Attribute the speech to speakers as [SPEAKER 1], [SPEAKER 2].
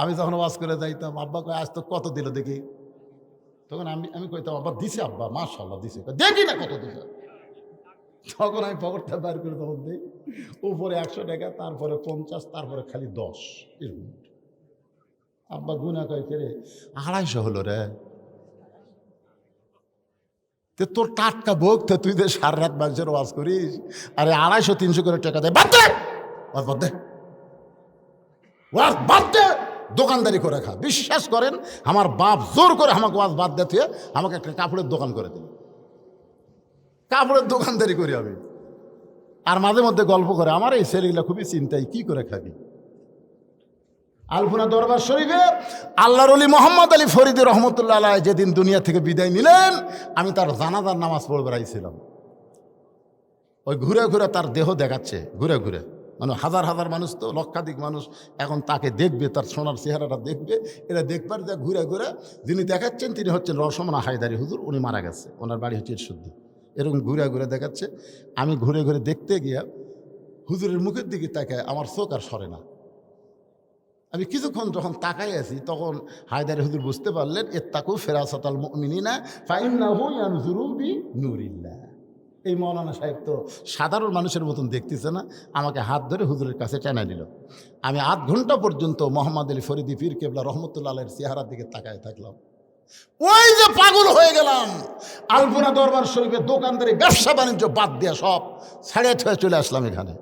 [SPEAKER 1] আমি যখন ওয়াজ করে যাইতাম, আব্বা কয়, আজ তো কত দিল দেখি? তখন আমি আমি কইতাম, আব্বা, দিছে আব্বা মাশাল্লাহ দিছে। দেখি না কত দিছে। তখন আমি পকেটটা বের করে তখন দিই, উপরে একশো টাকা, তারপরে পঞ্চাশ, তারপরে খালি দশ আব্বা গুনা কয়, কে রে, আড়াইশো হলো রে? তে তোর টাটকা ভোগ, তো তুই যে সারা রাত মানুষের ওয়াজ করিস, আরে আড়াইশো, তিনশো করে টাকা দেয় বাদ দে বাদ দে। ওয়াজ বাদ দে, দোকানদারি করে খা। বিশ্বাস করেন, আমার বাপ জোর করে আমাকে ওয়াজ বাদ দে তুই আমাকে একটা কাপড়ের দোকান করে দিল। কাপড়ের দোকানদারি করি আমি। আর মাঝে মধ্যে গল্প করে, আমার এই ছেলেগুলা খুবই চিন্তাই কি করে খাবি? আলফুনা দরবার শরীফে আল্লাহর অলি মোহাম্মদ আলী ফরিদি রহমতুল্লাহ আলাহ যেদিন দুনিয়া থেকে বিদায় নিলেন, আমি তার জানাজার নামাজ পড়ে বেড়াইছিলাম ওই ঘুরে ঘুরে তার দেহ দেখাচ্ছে, ঘুরে ঘুরে। মানে হাজার হাজার মানুষ তো, লক্ষাধিক মানুষ এখন তাকে দেখবে, তার সোনার চেহারাটা দেখবে। এরা দেখবার যা ঘুরে ঘুরে, যিনি দেখাচ্ছেন তিনি হচ্ছেন রসমনা হায়দারি হুজুর, উনি মারা গেছে। ওনার বাড়ি হচ্ছে শুদ্ধ এরকম ঘুরে ঘুরে দেখাচ্ছে। আমি ঘুরে ঘুরে দেখতে গিয়া হুজুরের মুখের দিকে তাকায়, আমার চোখ আর সরে না। আমি কিছুক্ষণ যখন তাকাই আছি, তখন হায়দার হুজুর বুঝতে পারলেন এর তাকু ফেরাসাতাল মিনিনা ফাইন্না হুয়ান জুরুবি নুরিল্লা এই মৌলানা সাহেব তো সাধারণ মানুষের মতন দেখতেছে না, আমাকে হাত ধরে হুজুরের কাছে টেনে নিল। আমি আধ ঘণ্টা পর্যন্ত মোহাম্মদ আলী ফরিদি পীর কেবলা রহমতুল্লাহ আলের চেহারার দিকে তাকায় থাকলাম। ওই যে পাগল হয়ে গেলাম। আলপনা দরবার শরীফের দোকানদারি ব্যবসা বাণিজ্য বাদ দিয়ে সব ছাড়িয়ে ঠয়ে চলে আসলাম এখানে।